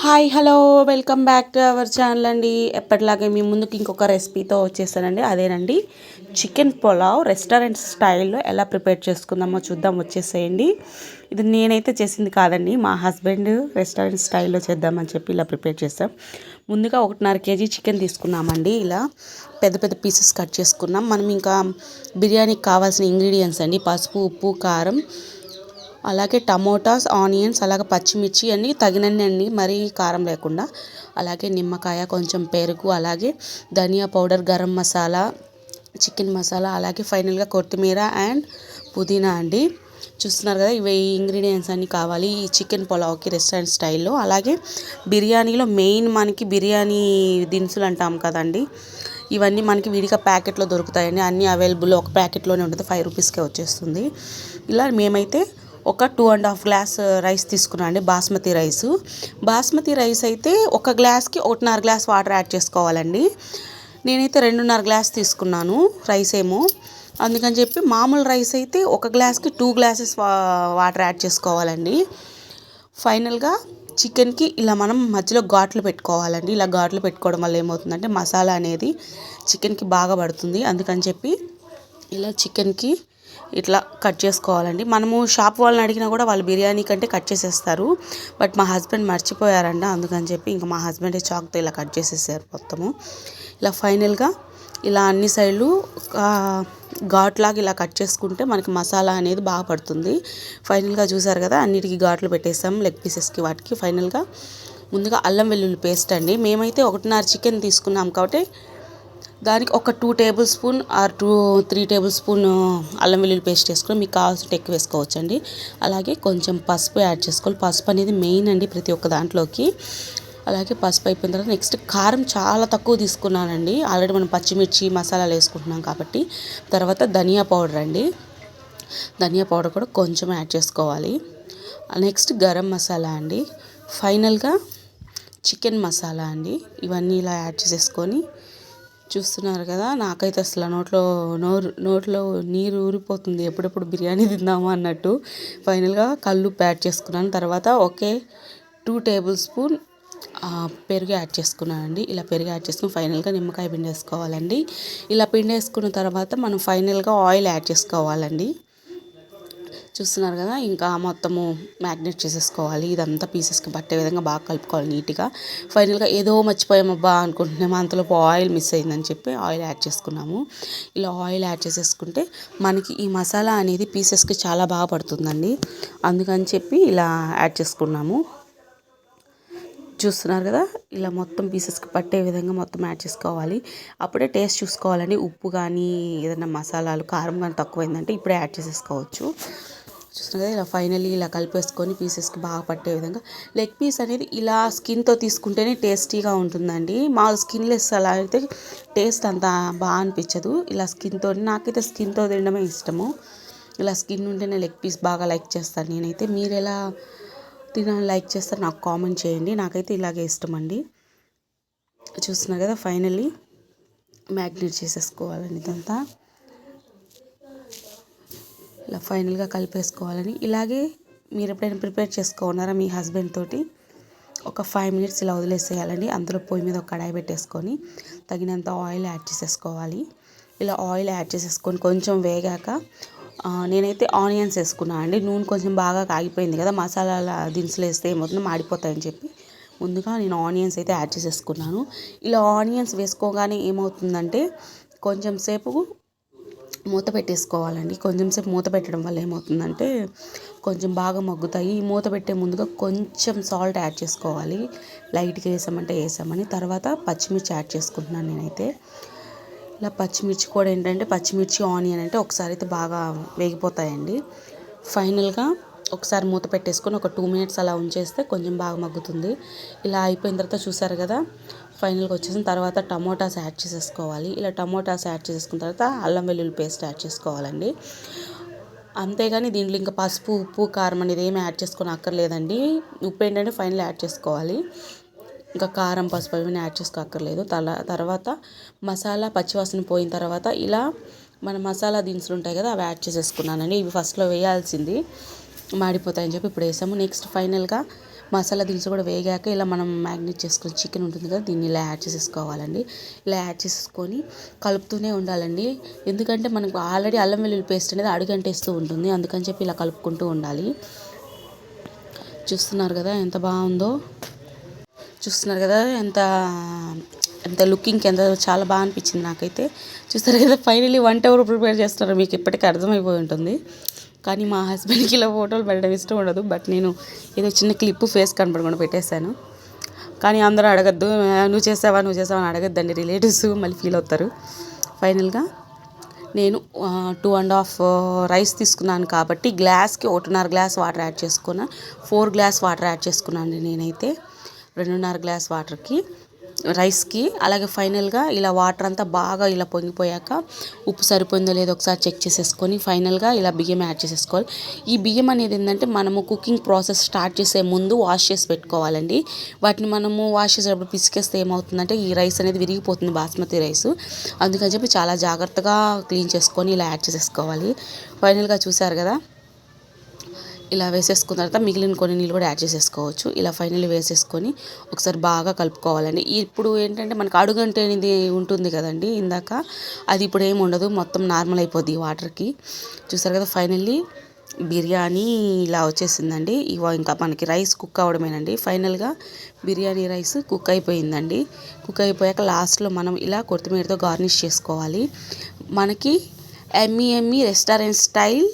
Hi hello welcome back to our channel అండి. ఎప్పటిలాగే మీ ముందుకు ఇంకొక రెసిపీతో వచ్చేసానండి. అదేనండి చికెన్ పులావ్ రెస్టారెంట్ స్టైల్లో ఎలా ప్రిపేర్ చేసుకుందామో చూద్దాం వచ్చేసేయండి. ఇది నేనైతే చేసింది కాదండి మా హస్బెండ్ రెస్టారెంట్ స్టైల్లో చేద్దామని చెప్పి ఇలా ప్రిపేర్ చేస్తాం ముందుగా ఒకటిన్నర కేజీ చికెన్ తీసుకున్నామండి ఇలా పెద్ద పెద్ద పీసెస్ కట్ చేసుకున్నాం. మనం ఇంకా బిర్యానీకి కావాల్సిన ఇంగ్రీడియంట్స్ అండి పసుపు ఉప్పు కారం అలాగే టమోటాస్ ఆనియన్స్ అలాగే పచ్చిమిర్చి అన్నీ తగినన్ని అన్ని మరీ కారం లేకుండా అలాగే నిమ్మకాయ కొంచెం పెరుగు అలాగే ధనియా పౌడర్ గరం మసాలా చికెన్ మసాలా అలాగే ఫైనల్గా కొత్తిమీర అండ్ పుదీనా అండి. చూస్తున్నారు కదా ఇవి ఇంగ్రీడియంట్స్ అన్నీ కావాలి ఈ చికెన్ పులావ్కి రెస్టారెంట్ స్టైల్లో. అలాగే బిర్యానీలో మెయిన్ మనకి బిర్యానీ దినుసులు అంటాం కదండి ఇవన్నీ మనకి విడిగా ప్యాకెట్లో దొరుకుతాయండి. అన్నీ అవైలబుల్ ఒక ప్యాకెట్లోనే ఉంటుంది ఫైవ్ రూపీస్కే వచ్చేస్తుంది. ఇలా మేమైతే ఒక two and half glass rice తీసుకున్నాను అండి బాస్మతి రైస్ బాస్మతి రైస్ అయితే ఒక గ్లాస్కి ఒకటిన్నర గ్లాస్ వాటర్ యాడ్ చేసుకోవాలండి. నేనైతే రెండున్నర గ్లాస్ తీసుకున్నాను రైస్ ఏమో. అందుకని చెప్పి మామూలు రైస్ అయితే ఒక గ్లాస్కి టూ గ్లాసెస్ వాటర్ యాడ్ చేసుకోవాలండి. ఫైనల్గా చికెన్కి ఇలా మనం మధ్యలో ఘాట్లు పెట్టుకోవాలండి. ఇలా ఘాట్లు పెట్టుకోవడం వల్ల ఏమవుతుందంటే మసాలా అనేది చికెన్కి బాగా పడుతుంది. అందుకని చెప్పి ఇలా చికెన్కి ఇట్లా కట్ చేసుకోవాలండి. మనము షాప్ వాళ్ళని అడిగినా కూడా వాళ్ళు బిర్యానీ కంటే కట్ చేసేస్తారు. బట్ మా హస్బెండ్ మర్చిపోయారంట. అందుకని చెప్పి ఇంకా మా హస్బెండే చాక్తో ఇలా కట్ చేసేసారు మొత్తము. ఇలా ఫైనల్గా ఇలా అన్ని సైడ్లు ఘాట్లాగా ఇలా కట్ చేసుకుంటే మనకి మసాలా అనేది బాగా పడుతుంది. ఫైనల్గా చూసారు కదా అన్నిటికీ ఘాట్లు పెట్టేసాం లెగ్ పీసెస్కి వాటికి. ఫైనల్గా ముందుగా అల్లం వెల్లుల్లి పేస్ట్ అండి. మేమైతే ఒకటిన్నర చికెన్ తీసుకున్నాం కాబట్టి దానికి ఒక two tablespoon or two three tablespoon అల్లం వెల్లుల్లి పేస్ట్ వేసుకొని మీకు కావాల్సిన ఎక్కువ వేసుకోవచ్చండి. అలాగే కొంచెం పసుపు యాడ్ చేసుకోవాలి. పసుపు అనేది మెయిన్ అండి ప్రతి ఒక్క దాంట్లోకి. అలాగే పసుపు అయిపోయిన తర్వాత నెక్స్ట్ కారం చాలా తక్కువ తీసుకున్నానండి. ఆల్రెడీ మనం పచ్చిమిర్చి మసాలాలు వేసుకుంటున్నాం కాబట్టి. తర్వాత ధనియా పౌడర్ అండి. ధనియా పౌడర్ కూడా కొంచెం యాడ్ చేసుకోవాలి. నెక్స్ట్ గరం మసాలా అండి. ఫైనల్గా చికెన్ మసాలా అండి. ఇవన్నీ ఇలా యాడ్ చేసేసుకొని చూస్తున్నారు కదా నాకైతే అసలు నోట్లో నోరు నోట్లో నీరు ఊరిపోతుంది. ఎప్పుడెప్పుడు బిర్యానీ తిందామా అన్నట్టు ఫైనల్గా కళ్ళు యాడ్ చేసుకున్నాను. తర్వాత ఒకే టూ టేబుల్ స్పూన్ పెరుగు యాడ్ చేసుకున్నానండి ఇలా పెరుగు యాడ్ చేసుకుని ఫైనల్గా నిమ్మకాయ పిండేసుకోవాలండి. ఇలా పిండి వేసుకున్న తర్వాత మనం ఫైనల్గా ఆయిల్ యాడ్ చేసుకోవాలండి. చూస్తున్నారు కదా ఇంకా మొత్తము మ్యాగ్నేట్ చేసేసుకోవాలి. ఇదంతా పీసెస్కి పట్టే విధంగా బాగా కలుపుకోవాలి నీట్గా. ఫైనల్గా ఏదో మర్చిపోయామబ్బా అనుకుంటున్నాము అంతలోపు ఆయిల్ మిస్ అయిందని చెప్పి ఆయిల్ యాడ్ చేసుకున్నాము. ఇలా ఆయిల్ యాడ్ చేసేసుకుంటే మనకి ఈ మసాలా అనేది పీసెస్కి చాలా బాగా పడుతుందండి. అందుకని చెప్పి ఇలా యాడ్ చేసుకున్నాము. చూస్తున్నారు కదా ఇలా మొత్తం పీసెస్కి పట్టే విధంగా మొత్తం యాడ్ చేసుకోవాలి. అప్పుడే టేస్ట్ చూసుకోవాలండి. ఉప్పు కానీ ఏదైనా మసాలాలు కారం కానీ తక్కువైందంటే ఇప్పుడే యాడ్ చేసేసుకోవచ్చు. చూసిన కదా ఇలా ఫైనల్లీ ఇలా కలిపేసుకొని పీసెస్కి బాగా పట్టే విధంగా. లెగ్ పీస్ అనేది ఇలా స్కిన్తో తీసుకుంటేనే టేస్టీగా ఉంటుందండి. మా స్కిన్లెస్ అలా అయితే టేస్ట్ అంత బాగా అనిపించదు. ఇలా స్కిన్తో నాకైతే స్కిన్తో తినడమే ఇష్టము. ఇలా స్కిన్ ఉంటేనే లెగ్ పీస్ బాగా లైక్ చేస్తాను నేనైతే. మీరు ఎలా తినాలని లైక్ చేస్తారు నాకు కామెంట్ చేయండి. నాకైతే ఇలాగే ఇష్టం అండి చూస్తున్నారు కదా ఫైనల్లీ మ్యాగ్నేట్ చేసేసుకోవాలండి ఇదంతా. ఇలా ఫైనల్గా కలిపేసుకోవాలని. ఇలాగే మీరు ఎప్పుడైనా ప్రిపేర్ చేసుకున్నారా మీ హస్బెండ్ తోటి? ఒక ఫైవ్ మినిట్స్ ఇలా వదిలేసేయాలండి. అందులో పొయ్యి మీద ఒక కడాయి పెట్టేసుకొని తగినంత ఆయిల్ యాడ్ చేసేసుకోవాలి. ఇలా ఆయిల్ యాడ్ చేసేసుకొని కొంచెం వేగాక నేనైతే ఆనియన్స్ వేసుకున్నాను అండి. నూనె కొంచెం బాగా కాగిపోయింది కదా మసాలాల దినుసులు వేస్తే ఏమవుతుందో మాడిపోతాయని చెప్పి ముందుగా నేను ఆనియన్స్ అయితే యాడ్ చేసేసుకున్నాను. ఇలా ఆనియన్స్ వేసుకోగానే ఏమవుతుందంటే కొంచెం సేపు మూత పెట్టేసుకోవాలండి. కొంచెం సేపు మూత పెట్టడం వల్ల ఏమవుతుందంటే కొంచెం బాగా మగ్గుతాయి. ఈ మూత పెట్టే ముందుగా కొంచెం సాల్ట్ యాడ్ చేసుకోవాలి. లైట్గా వేసామంటే వేసామని. తర్వాత పచ్చిమిర్చి యాడ్ చేసుకుంటున్నాను నేనైతే. ఇలా పచ్చిమిర్చి కూడా ఏంటంటే పచ్చిమిర్చి ఆనియన్ అంటే ఒకసారి అయితే బాగా వేగిపోతాయండి. ఫైనల్గా ఒకసారి మూత పెట్టేసుకొని ఒక టూ మినిట్స్ అలా ఉంచేస్తే కొంచెం బాగా మగ్గుతుంది. ఇలా అయిపోయిన తర్వాత చూసారు కదా ఫైనల్గా వచ్చేసిన తర్వాత టమోటాస్ యాడ్ చేసేసుకోవాలి. ఇలా టమోటాస్ యాడ్ చేసేసుకున్న తర్వాత అల్లం వెల్లుల్లి పేస్ట్ యాడ్ చేసుకోవాలండి. అంతేగాని దీంట్లో ఇంకా పసుపు ఉప్పు కారం అనేది ఏమి యాడ్ చేసుకొని అక్కర్లేదండి. ఉప్పు ఏంటంటే ఫైనల్ యాడ్ చేసుకోవాలి. ఇంకా కారం పసుపు అవన్నీ యాడ్ చేసుకోక్కర్లేదు. తల తర్వాత మసాలా పచ్చివాసన పోయిన తర్వాత ఇలా మన మసాలా దినుసులు ఉంటాయి కదా అవి యాడ్ చేసేసుకున్నానండి. ఇవి ఫస్ట్లో వేయాల్సింది. మాడిపోతాయని చెప్పి ఇప్పుడు వేసాము. నెక్స్ట్ ఫైనల్గా మసాలా దినుసు కూడా వేగాక ఇలా మనం మ్యాగ్నేట్ చేసుకుని చికెన్ ఉంటుంది కదా దీన్ని ఇలా యాడ్ చేసేసుకోవాలండి. ఇలా యాడ్ చేసేసుకొని కలుపుతూనే ఉండాలండి. ఎందుకంటే మనకు ఆల్రెడీ అల్లం వెల్లుల్లి పేస్ట్ అనేది అడుగంటేస్తూ ఉంటుంది. అందుకని చెప్పి ఇలా కలుపుకుంటూ ఉండాలి. చూస్తున్నారు కదా ఎంత బాగుందో? చూస్తున్నారు కదా ఎంత ఎంత లుకింగ్కి ఎంత చాలా బాగా అనిపించింది నాకైతే. చూస్తారు కదా ఫైనలీ వన్ టవర్ ప్రిపేర్ చేస్తారో మీకు ఇప్పటికీ అర్థమైపోయి ఉంటుంది. కానీ మా హస్బెండ్కి ఇలా ఫోటోలు పెట్టడం ఇష్టం ఉండదు. బట్ నేను ఏదో చిన్న క్లిప్ ఫేస్ కనపడకుండా పెట్టేశాను. కానీ అందరూ అడగద్దు నువ్వు చేసావా నువ్వు చేసావా అని అడగద్దండి. రిలేటివ్స్ మళ్ళీ ఫీల్ అవుతారు. ఫైనల్గా నేను టూ అండ్ హాఫ్ రైస్ తీసుకున్నాను కాబట్టి గ్లాస్కి ఒకటిన్నర గ్లాస్ వాటర్ యాడ్ చేసుకున్నా. ఫోర్ గ్లాస్ వాటర్ యాడ్ చేసుకున్నాను నేనైతే. రెండున్నర గ్లాస్ వాటర్కి. రైస్కి అలాగే ఫైనల్గా ఇలా వాటర్ అంతా బాగా ఇలా పొంగిపోయాక ఉప్పు సరిపోయిందో లేదో ఒకసారి చెక్ చేసేసుకొని ఫైనల్గా ఇలా బియ్యం యాడ్ చేసేసుకోవాలి. ఈ బియ్యం అనేది ఏంటంటే మనము కుకింగ్ ప్రాసెస్ స్టార్ట్ చేసే ముందు వాష్ చేసి పెట్టుకోవాలండి. వాటిని మనము వాష్ చేసేటప్పుడు పిసికేస్తే ఏమవుతుందంటే ఈ రైస్ అనేది విరిగిపోతుంది బాస్మతి రైస్. అందుకని చెప్పి చాలా జాగ్రత్తగా క్లీన్ చేసుకొని ఇలా యాడ్ చేసేసుకోవాలి. ఫైనల్గా చూసారు కదా? ఇలా వేసేసుకున్న తర్వాత మిగిలిన కొన్ని నీళ్ళు కూడా యాడ్ చేసేసుకోవచ్చు. ఇలా ఫైనల్లీ వేసేసుకొని ఒకసారి బాగా కలుపుకోవాలండి. ఇప్పుడు ఏంటంటే మనకు అడుగంటే అనేది ఉంటుంది కదండి ఇందాక. అది ఇప్పుడు ఏమి ఉండదు. మొత్తం నార్మల్ అయిపోద్ది ఈ వాటర్కి చూసారు కదా ఫైనల్లీ బిర్యానీ ఇలా వచ్చేసిందండి. ఇవ ఇంకా మనకి రైస్ కుక్ అవ్వడమేనండి. ఫైనల్గా బిర్యానీ రైస్ కుక్ అయిపోయిందండి. కుక్ అయిపోయాక లాస్ట్లో మనం ఇలా కొత్తిమీరతో గార్నిష్ చేసుకోవాలి. మనకి ఎమ్మీ Emmy restaurant style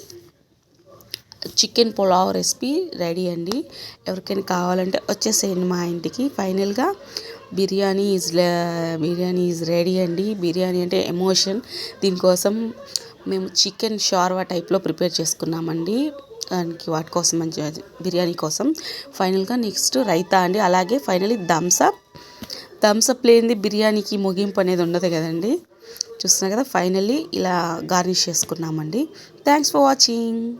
chicken pulao recipe ready అండి. ఎవరికైనా కావాలంటే వచ్చేసేయండి మా ఇంటికి. ఫైనల్గా biryani is biryani is ready అండి. బిర్యానీ అంటే ఎమోషన్. దీనికోసం మేము చికెన్ షార్వా టైప్లో ప్రిపేర్ చేసుకున్నామండి. దానికి వాటి కోసం మంచి బిర్యానీ కోసం. ఫైనల్గా నెక్స్ట్ రైతా అండి. అలాగే ఫైనలీ థమ్స్అప్ థమ్స్అప్ లేనిది బిర్యానీకి ముగింపు అనేది ఉండదు కదండి. చూస్తున్నా కదా ఫైనల్లీ ఇలా గార్నిష్ చేసుకున్నామండి. Thanks for watching.